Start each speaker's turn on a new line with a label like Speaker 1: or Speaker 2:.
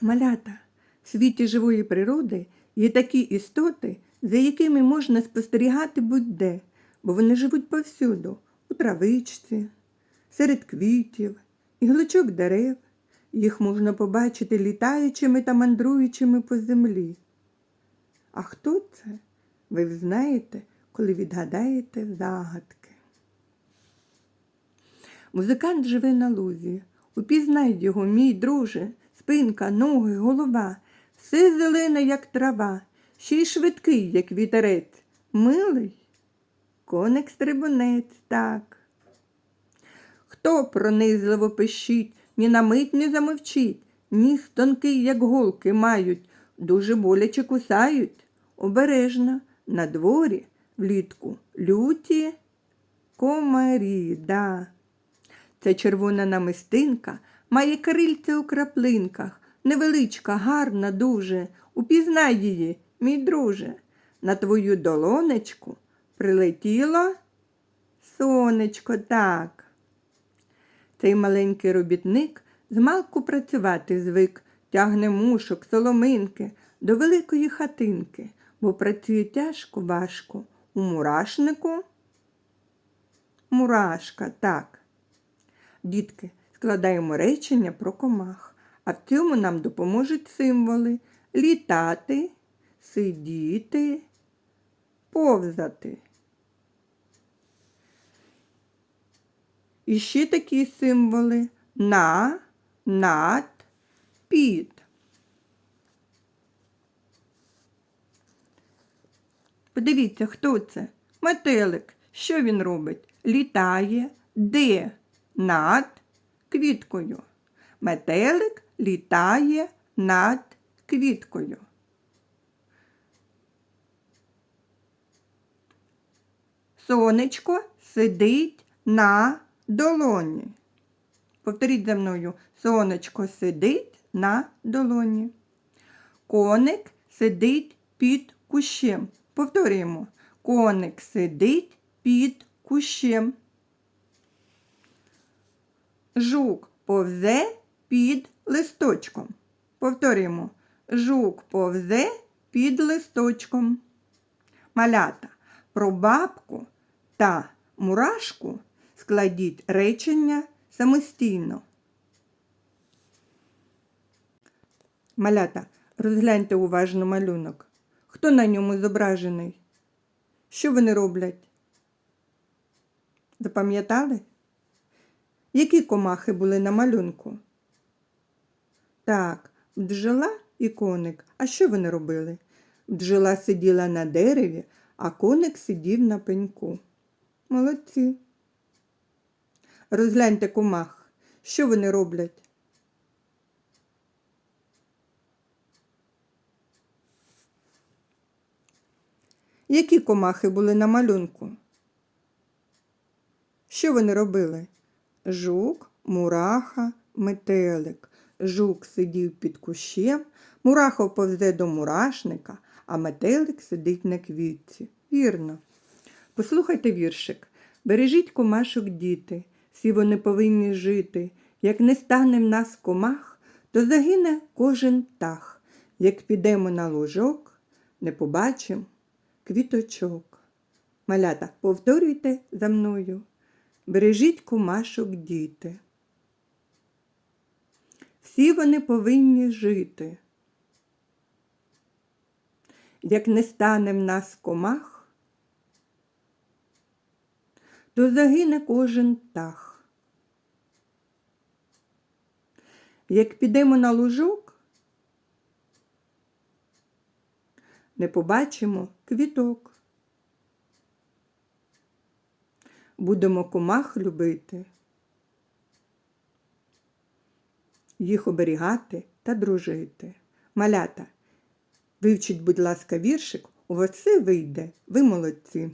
Speaker 1: Малята, в світі живої природи є такі істоти, за якими можна спостерігати будь-де, бо вони живуть повсюду, у травичці, серед квітів, іглочок дерев. Їх можна побачити літаючими та мандруючими по землі. А хто це? Ви знаєте, коли відгадаєте загадки. Музикант живе на лузі. Упізнай його, мій друже, спинка, ноги, голова, все зелене, як трава, ще й швидкий, як вітерець. Милий? Коник стрибунець, так. Хто пронизливо пищить, ні на мить не замовчить, ніс тонкий, як голки мають, дуже боляче кусають. Обережно, на дворі, влітку, люті комарі, да. Це червона намистинка, має крильця у краплинках, невеличка, гарна дуже. Упізнай її, мій друже. На твою долонечку прилетіло сонечко, так. Цей маленький робітник змалку працювати звик, тягне мушок, соломинки до великої хатинки, бо працює тяжко, важко. У мурашнику мурашка, так. Дітки, складаємо речення про комах, а в цьому нам допоможуть символи літати, сидіти, повзати. І ще такі символи на, над, під. Подивіться, хто це? Метелик. Що він робить? Літає де? Над квіткою. Метелик літає над квіткою. Сонечко сидить на долоні. Повторіть за мною. Сонечко сидить на долоні. Коник сидить під кущем. Повторюємо. Коник сидить під кущем. Жук повзе під листочком. Повторюємо. Жук повзе під листочком. Малята. Про бабку та мурашку складіть речення самостійно. Малята, розгляньте уважно малюнок. Хто на ньому зображений? Що вони роблять? Запам'ятали? Які комахи були на малюнку? Так, бджола і коник. А що вони робили? Бджола сиділа на дереві, а коник сидів на пеньку. Молодці. Розгляньте комах. Що вони роблять? Які комахи були на малюнку? Що вони робили? Жук, мураха, метелик. Жук сидів під кущем, мураха повзе до мурашника, а метелик сидить на квітці. Вірно. Послухайте віршик. Бережіть комашок, діти, всі вони повинні жити. Як не стане в нас комах, то загине кожен птах. Як підемо на лужок, не побачимо квіточок. Малята, повторюйте за мною. Бережіть кумашок, діти. Всі вони повинні жити. Як не стане в нас комах, то загине кожен птах. Як підемо на лужок, не побачимо квіток. Будемо комах любити, їх оберігати та дружити. Малята, вивчіть, будь ласка, віршик, у вас все вийде, ви молодці.